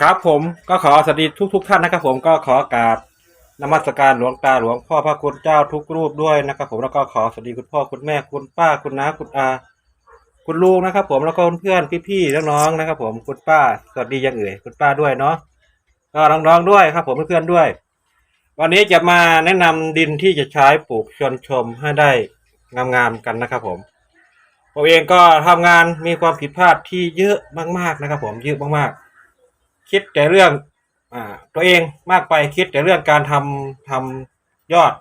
ครับผมก็ขอสวัสดีทุกทุกๆท่านนะครับ ผมก็ขอกราบนมัสการหลวงตาหลวงพ่อพระคุณเจ้าทุกรูปด้วยนะครับ ผมแล้วก็ขอสวัสดีคุณพ่อคุณแม่คุณป้าคุณน้าคุณอา คุณลุงนะครับ ผมแล้วก็เพื่อนๆพี่ๆน้องๆนะครับ ผมคุณป้าสวัสดียังเอ่ยคุณป้าด้วยเนาะก็น้องๆด้วยครับ ผมเพื่อนๆด้วย วันนี้จะมาแนะนำดินที่จะใช้ปลูกชวนชมให้ได้งามๆกันนะครับ ผมผมเองก็ทำงานมีความผิดพลาดที่เยอะมากๆนะครับ ผมเยอะมากๆ คิดแต่เรื่องอ่าตัวเองมากไปคิดแต่เรื่องการทำทำยอด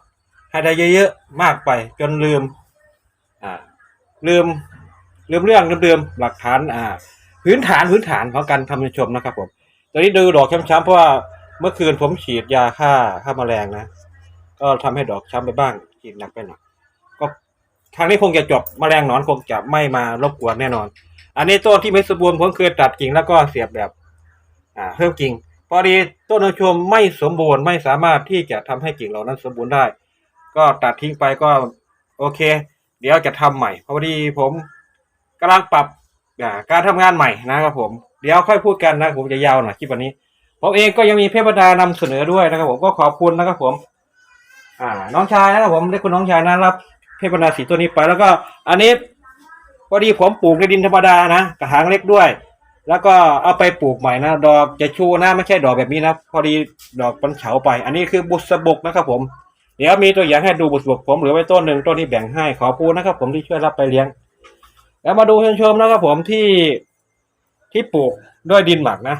ให้ได้เยอะๆมากไป จนลืมอ่าลืมลืมเรื่องเดิมๆหลักฐานอ่าพื้นฐานพื้นฐานของการทำชมนะครับผมตอนนี้ดูดอกช้ำๆเพราะว่าเมื่อคืนผมฉีดยาฆ่าฆ่าแมลงนะ ก็ทำให้ดอกช้ำไปบ้างฉีดหนักไปหน่อยก็ทางนี้คงจะจบแมลงหนอนคงจะไม่มารบกวนแน่นอน อันนี้ต้นที่ไม่สมบูรณ์ผมเคยตัดกิ่งแล้วก็เสียบแบบ อ่าเพิ่มกิ่งพอดีต้นชมไม่สมบูรณ์ไม่สามารถที่จะทำให้กิ่งเหล่านั้นสมบูรณ์ได้ ก็ตัดทิ้งไปก็โอเค เดี๋ยวจะทำใหม่พอดีผมกำลังปรับการทำงานใหม่นะครับผมเดี๋ยวค่อยพูดกันนะผมจะยาวหน่อยคลิปวันนี้ผมเองก็ยังมีเพชรบดานำเสนอด้วยนะครับ ผมก็ขอบคุณนะครับผม อ่า น้องชายนะครับผมได้คุณน้องชายนะรับเพชรบดาสีตัวนี้ไปแล้วก็ อันนี้พอดีผมปลูกในดินธรรมดานะกระถางเล็กด้วย แล้วก็เอาไปปลูกใหม่นะ ดอกจะชูนะไม่ใช่ดอกแบบนี้นะ พอดีดอกมันเฉาไป อันนี้คือบุษบกนะครับผม เดี๋ยวมีตัวอย่างให้ดูบุษบกผมเหลือไว้ต้นหนึ่งต้นนี้แบ่งให้ขอบคุณนะครับ ผมที่ช่วยรับไปเลี้ยง แล้วมาดูชมชมนะครับผมที่ที่ปลูกด้วยดินหมักนะ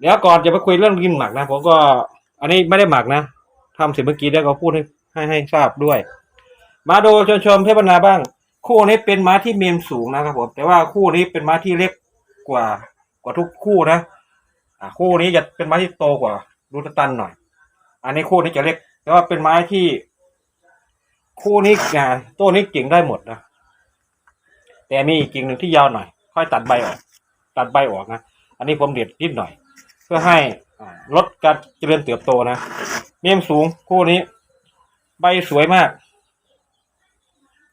เดี๋ยวก่อนจะไปคุยเรื่องดินหมักนะผมก็ อันนี้ไม่ได้หมักนะทำเสร็จเมื่อกี้แล้วก็พูดให้ให้ให้ทราบด้วย มาดูชมชมเพชรบรรณาบ้าง คู่นี้เป็นม้าที่เมมสูงนะครับผมแต่ว่าคู่นี้เป็นม้าที่เล็ก กว่า กว่าทุกคู่นะ อ่าคู่นี้จะเป็นไม้ที่โตกว่ารูตตันหน่อย อันนี้คู่นี้จะเล็ก แต่ว่าเป็นไม้ที่ คู่นี้อ่าต้นนี้กิ่งได้หมดนะแต่มีอีกกิ่งหนึ่งที่ยาวหน่อย ค่อยตัดใบออก ตัดใบออกนะ อันนี้ผมเด็ดนิดหน่อย เพื่อให้ลดการเจริญเติบโตนะเมียมสูงคู่นี้ ใบสวยมาก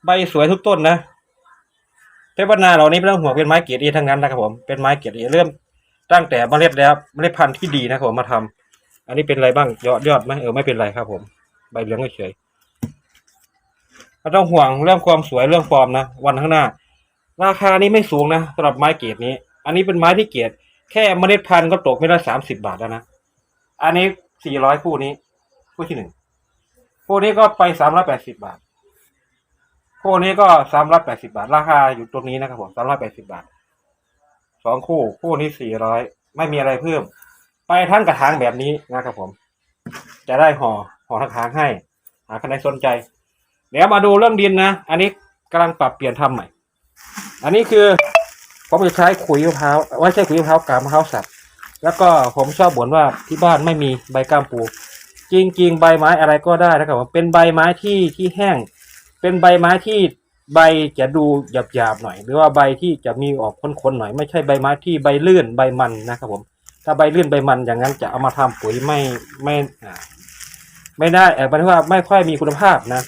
ใบสวยทุกต้นนะ เพชรบรราเหล่านี้ไม่ต้องห่วงเป็นไม้เกียรติทั้งนั้นนะครับผมเป็นไม้เกียรติเริ่มตั้งแต่เมล็ดแล้วเมล็ดพันธุ์ที่ดีนะครับผมมาทำอันนี้เป็นอะไรบ้างยอดยอดไหมเออไม่เป็นไรครับ ผมใบเหลืองเฉยไม่ต้องห่วงเรื่องความสวยเรื่องฟอร์มนะวันข้างหน้า ราคานี้ไม่สูงนะสำหรับไม้เกียรตินี้ อันนี้เป็นไม้ที่เกียรติแค่เมล็ดพันธุ์ก็ตกไม่ละสามสิบบาทแล้วนะอันนี้สี่ร้อยคู่นี้คู่ที่หนึ่งคู่นี้ก็ไปสามร้อยแปดสิบบาท คู่นี้ก็สามร้อยแปดสิบาท ราคาอยู่ตรงนี้นะครับผมสามร้อยแปดสิบาทสองคู่คู่นี้สี่ร้อยไม่มีอะไรเพิ่ม ไปทั้งกระถางแบบนี้นะครับผม จะได้ห่อห่อกระถางให้ หาใครสนใจ เดี๋ยวมาดูเรื่องดินนะ อันนี้กำลังปรับเปลี่ยนทำใหม่ อันนี้คือผมจะใช้ขุยมะพร้าวไว้ใช้ขุยมะพร้าวกาบมะพร้าวสับแล้วก็ผมชอบบ่นว่าที่บ้านไม่มีใบก้ามปูจริงๆ ใบไม้อะไรก็ได้นะครับผมเป็นใบไม้ที่ที่แห้ง เป็นใบไม้ที่ใบจะดูหยาบๆหน่อย หรือว่าใบที่จะมีออกค้นๆหน่อย ไม่ใช่ใบไม้ที่ใบลื่นใบมันนะครับผม ถ้าใบลื่นใบมันอย่างนั้นจะเอามาทำปุ๋ยไม่ไม่ไม่ได้เออหมายถึงว่าไม่ค่อยมีคุณภาพนะ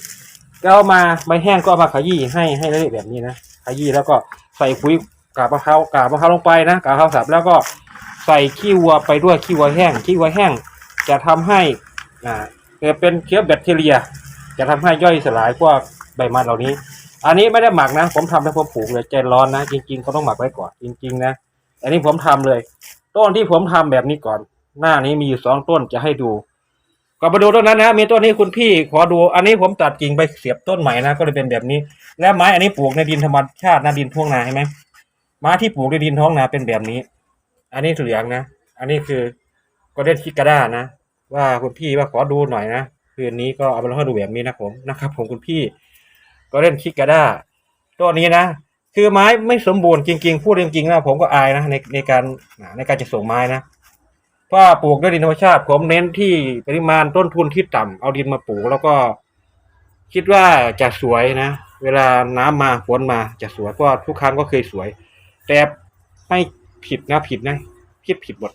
ก็เอามาใบแห้งก็เอามาขยี้ให้ให้ละเอียดแบบนี้นะขยี้แล้วก็ใส่ปุ๋ยกาบมะพร้าวกาบมะพร้าวลงไปนะกาบมะพร้าวสับแล้วก็ใส่ขี้วัวไปด้วยขี้วัวแห้งขี้วัวแห้งจะทำให้อ่าเกิดเป็นเชื้อแบคทีเรีย จะทำให้ย่อยสลายพวก ใบไม้เหล่านี้ อันนี้ไม่ได้หมักนะ ผมทำแล้วผมปลูกเลยใจร้อนนะ จริงๆเขาต้องหมักไว้ก่อนจริง ๆ นะ อันนี้ผมทำเลย ต้นที่ผมทำแบบนี้ก่อน หน้านี้มีอยู่สองต้นจะให้ดูก็มาดูต้นนั้นนะมีต้นนี้คุณพี่ขอดู อันนี้ผมตัดกิ่งไปเสียบต้นใหม่นะก็เลยเป็นแบบนี้ และไม้อันนี้ปลูกในดินธรรมชาตินะดินท่วงนาใช่ไหมไม้ที่ปลูกในดินท้องนาเป็นแบบนี้ อันนี้เหลืองนะ อันนี้คือก็เด่นคิกาด้านะ ว่าคุณพี่ว่าขอดูหน่อยนะคืนนี้ก็เอาไปลองให้ดูแบบนี้นะผมนะครับ ผมคุณพี่ ก็เล่นคิกาด้าตัวนี้นะ คือไม้ไม่สมบูรณ์จริง ๆ พูดจริงๆนะผมก็อายนะในในการในการจะส่งไม้นะเพราะปลูกด้วยดินธรรมชาติ ผมเน้นที่ปริมาณต้นทุนที่ต่ำเอาดินมาปลูก แล้วก็ คิดว่าจะสวยนะ เวลาน้ำมาฝนมาจะสวยเพราะทุกครั้งก็เคยสวย แต่ไม่ผิดนะผิดนะคิดผิดหมด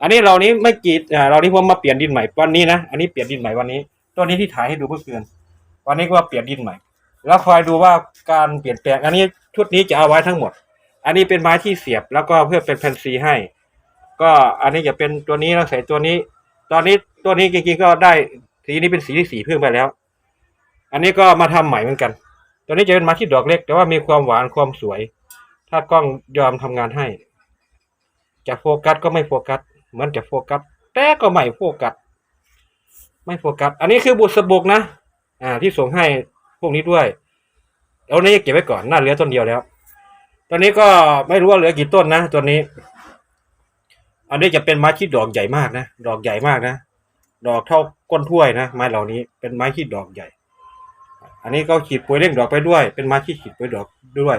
อันนี้เรานี้ไม่กีดเรานี้ผมมาเปลี่ยนดินใหม่วันนี้นะ อันนี้เปลี่ยนดินใหม่วันนี้ ตัวนี้ที่ถ่ายให้ดูเมื่อคืน วันนี้ก็มาเปลี่ยนดินใหม่ แล้วคอยดูว่าการเปลี่ยนแปลง อันนี้ชุดนี้จะเอาไว้ทั้งหมด อันนี้เป็นไม้ที่เสียบแล้วก็เพื่อเป็นแผ่นซีให้ ก็อันนี้จะเป็นตัวนี้เราใส่ตัวนี้ ตอนนี้ตัวนี้จริงๆก็ได้สีนี้เป็นสีที่สีเพิ่มไปแล้ว อันนี้ก็มาทำใหม่เหมือนกัน ตัวนี้จะเป็นไม้ที่ดอกเล็ก แต่ว่ามีความหวานความสวย ถ้ากล้องยอมทำงานให้ จะโฟกัสก็ไม่โฟกัสเหมือนจะโฟกัสแต่ก็ไม่โฟกัสไม่โฟกัส อันนี้คือบุษบกนะ อ่า ที่ส่งให้ พวกนี้ด้วยเอานี้เก็บไว้ก่อนน่าเหลือต้นเดียวแล้ว ตอนนี้ก็ไม่รู้ว่าเหลือกี่ต้นนะตัวนี้ อันนี้จะเป็นไม้ที่ดอกใหญ่มากนะดอกใหญ่มากนะดอกเท่าก้นถ้วยนะไม้เหล่านี้เป็นไม้ที่ดอกใหญ่ อันนี้ก็ฉีดปุ๋ยเร่งดอกไปด้วย เป็นไม้ที่ฉีดปุ๋ยดอกด้วย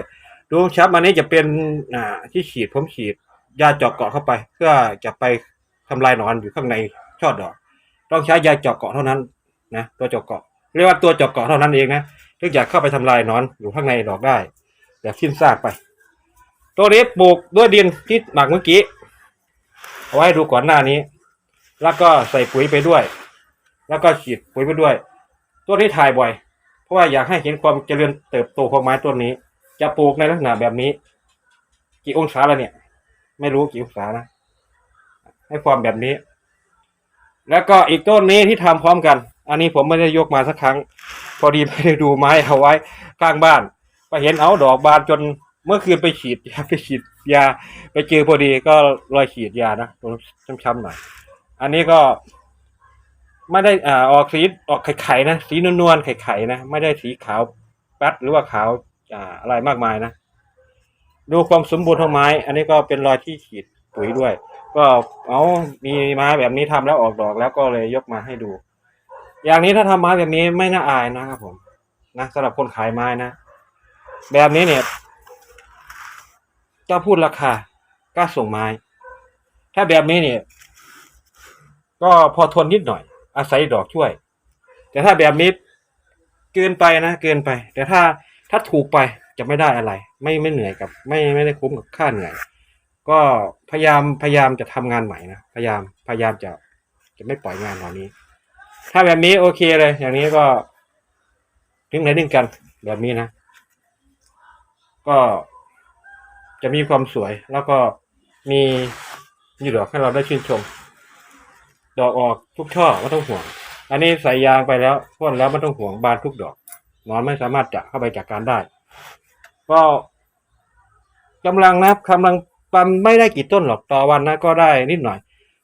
ดูชับอันนี้จะเป็นอ่าที่ฉีดผมฉีดยาเจาะเกาะเข้าไป เพื่อจะไปทำลายหนอนอยู่ข้างในช่อดอก ต้องใช้ยาเจาะเกาะเท่านั้นนะตัวเจาะเกาะ เรียกว่าตัวเจาะเกาะเท่านั้นเองนะถึงจะเข้าไปทำลายนอนอยู่ข้างในดอกได้แบบสิ้นซากไป ตัวนี้ปลูกด้วยดินที่หมักเมื่อกี้เอาไว้ดูก่อนหน้านี้ แล้วก็ใส่ปุ๋ยไปด้วย แล้วก็ฉีดปุ๋ยไปด้วย ตัวนี้ถ่ายบ่อย เพราะว่าอยากให้เห็นความเจริญเติบโตของไม้ต้นนี้ จะปลูกในลักษณะแบบนี้ กี่องศาแล้วเนี่ย ไม่รู้กี่องศานะให้ความแบบนี้ แล้วก็อีกต้นนี้ที่ทำพร้อมกัน อันนี้ผมไม่ได้ยกมาสักครั้ง พอดีไม่ได้ดูไม้เอาไว้ข้างบ้านก็เห็นเอาดอกบานจนเมื่อคืนไปฉีดยาไปฉีดยา ไปเจอพอดีก็รอยฉีดยานะตรงช้ำๆหน่อย อันนี้ก็ไม่ได้อ่าออกสีออกไข่ๆนะสีนวลๆไข่ๆนะไม่ได้สีขาวแป๊ดหรือว่าขาวอ่าอะไรมากมายนะดูความสมบูรณ์ของไม้ อันนี้ก็เป็นรอยที่ฉีดปุ๋ยด้วย ก็เอามีไม้แบบนี้ทำแล้วออกดอกแล้วก็เลยยกมาให้ดู อย่างนี้ถ้าทำไม้แบบนี้ไม่น่าอายนะครับผม นะสำหรับคนขายไม้นะ แบบนี้เนี่ยจะพูดราคาก็ส่งไม้ ถ้าแบบนี้เนี่ย ก็พอทนนิดหน่อย อาศัยดอกช่วย แต่ถ้าแบบนี้เกินไปนะเกินไป แต่ถ้าถ้าถูกไปจะไม่ได้อะไร ไม่ไม่เหนื่อยกับ ไม่ไม่ได้คุ้มกับค่าเหนื่อยก็พยายามพยายามจะทำงานใหม่นะพยายามพยายามจะจะไม่ปล่อยงานเหล่านี้ ถ้าแบบนี้โอเคเลย อย่างนี้ก็ถึงไหนดึงกันแบบนี้นะ ก็จะมีความสวยแล้วก็มีมีดอกให้เราได้ชื่นชม ดอกออกทุกช่อไม่ต้องห่วง อันนี้ใส่ยางไปแล้วพ่นแล้วไม่ต้องห่วงบานทุกดอกนอนไม่สามารถจะเข้าไปจัดกการได้ ก็กำลังนะครับกำลังปั๊มไม่ได้กี่ต้นหรอกต่อวันนะก็ได้นิดหน่อย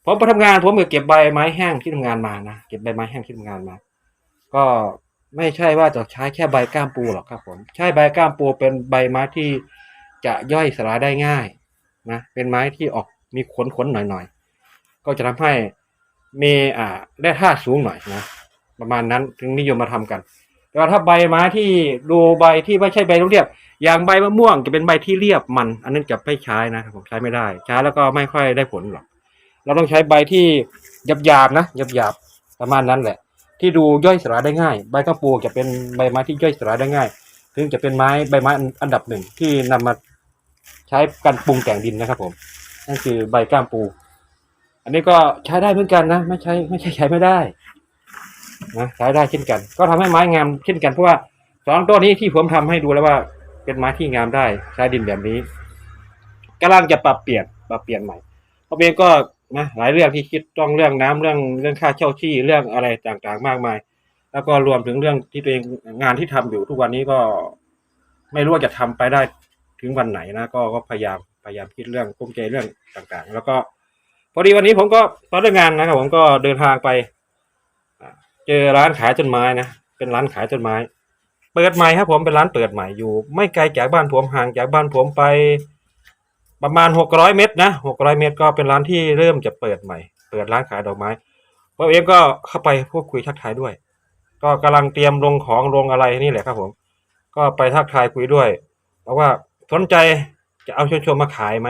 ผมไปทำงานผมก็เก็บใบไม้แห้งที่ทำงานมานะเก็บใบไม้แห้งที่ทำงานมา ก็ไม่ใช่ว่าจะใช้แค่ใบก้ามปูหรอกครับ ผมใช้ใบก้ามปูเป็นใบไม้ที่จะย่อยสลายได้ง่ายนะเป็นไม้ที่ออกมีขนขนๆหน่อยๆก็จะทำให้มีอ่าได้ท่าสูงหน่อยนะประมาณนั้นถึงนิยมมาทำกันแต่ว่าถ้าใบไม้ที่ดูใบที่ไม่ใช่ใบเรียบอย่างใบมะม่วงจะเป็นใบที่เรียบมัน อันนั้นจะไม่ใช้นะครับผมใช้ไม่ได้ ใช้แล้วก็ไม่ค่อยได้ผลหรอก เราต้องใช้ใบที่หยาบๆนะหยาบๆประมาณนั้นแหละ ที่ดูย่อยสลายได้ง่าย ใบกระปูจะเป็นใบไม้ที่ย่อยสลายได้ง่ายถึงจะเป็นไม้ใบไม้อันดับหนึ่งที่นำมาใช้การปรุงแต่งดินนะครับ ผมนั่นคือใบก้ามปู อันนี้ก็ใช้ได้เหมือนกันนะไม่ใช่ไม่ใช่ใช้ไม่ได้นะใช้ได้เช่นกัน ก็ทำให้ไม้งามเช่นกันเพราะว่าสองต้นนี้ที่ผมทำให้ดูแล้วว่า เป็นไม้ที่งามได้ใช้ดินแบบนี้กำลังจะปรับเปลี่ยนปรับเปลี่ยนใหม่ผมเองก็ นะหลายเรื่องที่คิดต้องเรื่องน้ำเรื่องเรื่องค่าเช่าที่เรื่องอะไรต่างๆ มากมาย แล้วก็รวมถึงเรื่องที่ตัวเองงานที่ทำอยู่ทุกวันนี้ก็ไม่รู้ว่าจะทำไปได้ถึงวันไหนนะก็ก็พยายามพยายามคิดเรื่องกุ้มใจเรื่องต่างๆ แล้วก็ พอดีวันนี้ผมก็ตอนเลิกงานนะครับ ผมก็เดินทางไปเจอร้านขายต้นไม้นะเป็นร้านขายต้นไม้ เปิดใหม่ครับผมเป็นร้านเปิดใหม่อยู่ ไม่ไกลจากบ้านผมห่างจากบ้านผมไป ประมาณหกร้อยเมตรนะหกร้อยเมตรก็เป็นร้านที่เริ่มจะเปิดใหม่ เปิดร้านขายดอกไม้ผมเองก็เข้าไปพูดคุยทักทายด้วย ก็กำลังเตรียมลงของลงอะไรนี่แหละครับผม ก็ไปทักทายคุยด้วยบอกว่าสนใจจะเอาชวนชมมาขายไหม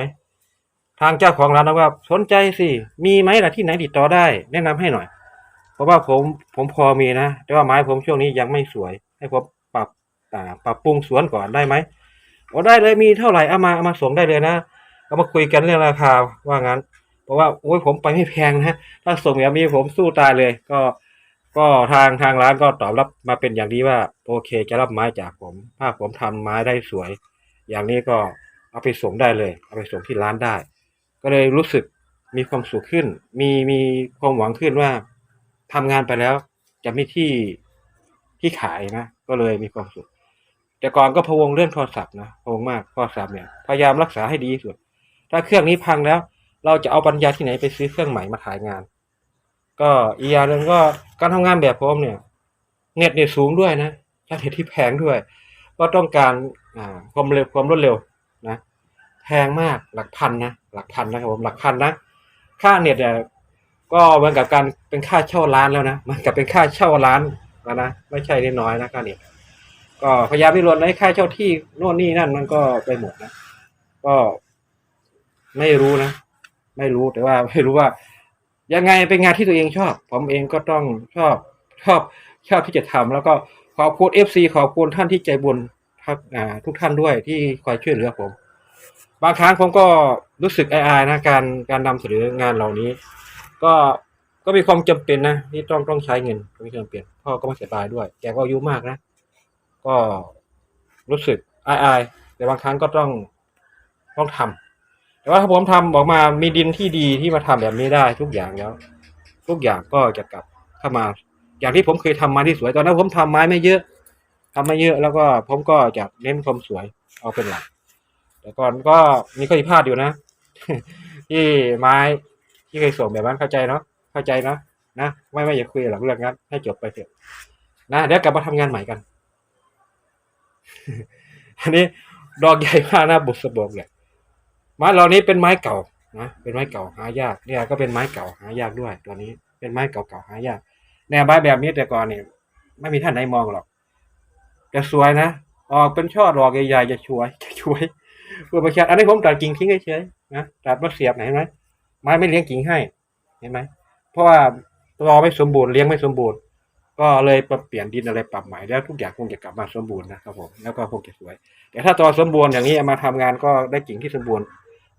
ทางเจ้าของร้านบอกว่าสนใจสิมีไหมล่ะที่ไหนติดต่อได้ แนะนำให้หน่อย เพราะว่าผมผมพอมีนะ แต่ว่าไม้ผมช่วงนี้ยังไม่สวย ให้ผมปรับปรับปรุงสวนก่อนได้ไหมโอ้ได้เลยมีเท่าไหร่เอามาเอามาส่งได้เลยนะ เอามาคุยกันเรื่องราคาว่างั้น เพราะว่าโอ้ยผมไปไม่แพงนะถ้าส่งแบบนี้ผมสู้ตายเลย ก็ ก็ทางทางร้านก็ตอบรับมาเป็นอย่างดีว่า โอเคจะรับไม้จากผม ถ้าผมทำไม้ได้สวย อย่างนี้ก็เอาไปส่งได้เลย เอาไปส่งที่ร้านได้ ก็เลยรู้สึกมีความสุขขึ้น มีมีความหวังขึ้นว่าทำงานไปแล้ว จะมีที่ที่ขายนะ ก็เลยมีความสุข แต่ก่อนก็พะวงเรื่องโทรศัพท์นะพะวงมากโทรศัพท์เนี่ย พยายามรักษาให้ดีที่สุด ถ้าเครื่องนี้พังแล้ว เราจะเอาปัญญาที่ไหนไปซื้อเครื่องใหม่มาขายงาน ก็อีกอย่างหนึ่งก็การทำงานแบบผมเนี่ย เน็ตเนี่ยสูงด้วยนะใช้เน็ตที่แพงด้วย ก็ต้องการอ่าความเร็วความรวดเร็วนะแพงมากหลักพันนะหลักพันนะครับผมหลักพันนะค่าเน็ตเนี่ยก็เหมือนกับการเป็นค่าเช่าร้านแล้วนะมันกับเป็นค่าเช่าร้านแล้วนะไม่ใช่น้อยนะค่าเน็ตก็พยายามไม่รวนในค่าเช่าที่โน่นนี่นั่นมันก็ไปหมดนะก็ ไม่รู้นะ ไม่รู้แต่ว่าไม่รู้ว่า ยังไงเป็นงานที่ตัวเองชอบ ผมเองก็ต้องชอบชอบชอบที่จะทำแล้วก็ขอบคุณเอฟซีขอบคุณท่านที่ใจบุญครับอ่าทุกท่านด้วยที่คอยช่วยเหลือผม บางครั้งผมก็รู้สึกอายๆนะการการนำเสนองานเหล่านี้ ก็ก็มีความจำเป็นนะที่ต้องต้องใช้เงินมีความจำเป็นพ่อก็ไม่สบายด้วยแกก็อายุมากนะก็รู้สึกอายๆแต่บางครั้งก็ต้องต้องทำ แต่ว่าถ้าผมทำออกมามีดินที่ดีที่มาทำแบบนี้ได้ทุกอย่างแล้ว ทุกอย่างก็จะกลับเข้ามา อย่างที่ผมเคยทำมาที่สวยตอนนั้นผมทำไม้ไม่เยอะทำไม่เยอะแล้วก็ผมก็จะเน้นความสวยเอาเป็นหลักแต่ก่อนก็มีข้อผิดพลาดอยู่นะที่ไม้ที่เคยส่งแบบนั้นเข้าใจเนาะเข้าใจเนาะนะไม่ไม่อยากคุยหรอกเรื่องนั้นให้จบไปเถอะนะเดี๋ยวกลับมาทำงานใหม่กัน อันนี้ดอกใหญ่มากนะบุษบกเนี่ย ไม้เหล่านี้เป็นไม้เก่านะเป็นไม้เก่าหายากเนี่ยก็เป็นไม้เก่าหายากด้วย ตัวนี้เป็นไม้เก่าๆหายากแนวไม้แบบนี้แต่ก่อนเนี่ยไม่มีท่านไหนมองหรอกแต่สวยนะออกเป็นช่อดอกใหญ่ๆจะช่วยจะช่วยเพื่อประชาอันนี้ผมตัดกิ่งทิ้งเฉยๆนะตัดมาเสียบไหนไหมไม้ไม่เลี้ยงกิ่งให้เห็นไหมเพราะว่ารอไม่สมบูรณ์เลี้ยงไม่สมบูรณ์ ก็เลยปเปลี่ยนดินอะไรปรับใหม่แล้วทุกอย่างคงจะกลับมาสมบูรณ์นะครับผมแล้วก็คงจะสวย แต่ถ้าตอสมบูรณ์อย่างนี้มาทำงานก็ได้กิ่งที่สมบูรณ์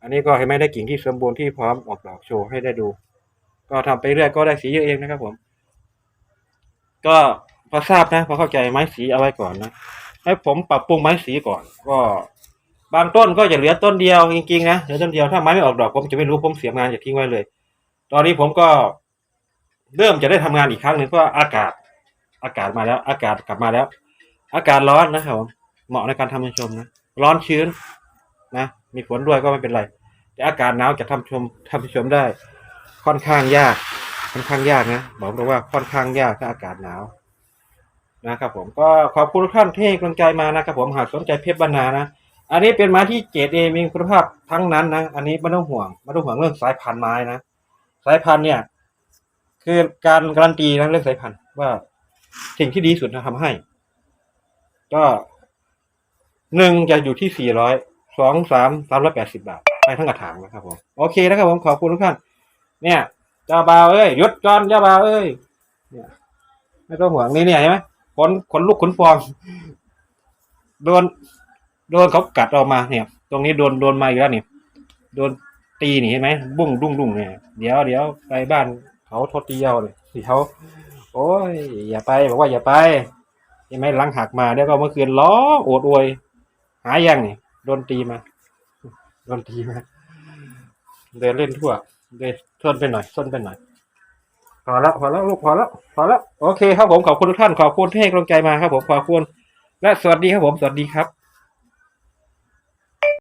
อันนี้ก็เห็นไหมได้กิ่งที่สมบูรณ์ที่พร้อมออกดอกโชว์ให้ได้ดู ก็ทำไปเรื่อยก็ได้สีเยอะเองนะครับผม ก็พอทราบนะพอเข้าใจไม้สีเอาไว้ก่อนนะให้ผมปรับปรุงไม้สีก่อน ก็ บางต้นก็จะเหลือต้นเดียวจริงๆนะเหลือต้นเดียวถ้าไม้ไม่ออกดอกผมจะไม่รู้ผมเสียงานจะทิ้งไว้เลย ตอนนี้ผมก็เริ่มจะได้ทำงานอีกครั้งหนึ่งเพราะอากาศ อากาศมาแล้ว อากาศกลับมาแล้ว อากาศร้อนนะครับผมเหมาะในการทำชมนะ ร้อนชื้น นะมีฝนด้วยก็ไม่เป็นไร แต่อากาศหนาวจะทำชมทำชมได้ ค่อนข้างยาก ค่อนข้างยากนะบอกตรงว่าค่อนข้างยากถ้าอากาศหนาวนะครับผมก็ขอบคุณทุกท่านที่ให้กำลังใจมานะครับผมหากสนใจเพชรบรรณานะอันนี้เป็นไม้ที่เกรดเอมีคุณภาพทั้งนั้นนะอันนี้ไม่ต้องห่วงไม่ต้องห่วงเรื่องสายพันธุ์ไม้นะสายพันธุ์เนี่ย คือการการันตีนะเรื่องสายพันธุ์ว่าสิ่งที่ดีสุดนะทำให้ ก็หนึ่งจะอยู่ที่สี่ร้อย สองสามสามร้อยแปดสิบาทไปทั้งกระถางนะครับผมโอเคนะครับผมขอบคุณทุกท่านเนี่ยเจ้าบ่าวเอ้ยหยุดก่อนเจ้าบ่าวเอ้ยเนี่ยไม่ต้องห่วงนี่เนี่ยเห็นไหมขนขนลูกขนฟองโดนโดนเขากัดออกมาเนี่ย ตรงนี้โดนโดนมาอีกแล้วนี่โดนตีนี่เห็นไหมบุ้งดุ้งดุ้งเนี่ยเดี๋ยวเดี๋ยวไปบ้านเขาทดตีเยาเลยสิเขาโอ้ยอย่าไปบอกว่าอย่าไปเห็นไหมหลังหักมาเดี๋ยวก็เมื่อคืนล้อโอดอวย หายังนี่ โดนตีมาโดนตีมาเดินเล่นทั่วเดินส้นไปหน่อยส้นไปหน่อยพอแล้วพอแล้วลูกพอแล้วพอแล้วโอเคครับผมขอบคุณทุกท่านขอบคุณที่ให้กำลังใจมาครับผมขอบคุณและสวัสดีครับผมสวัสดีครับ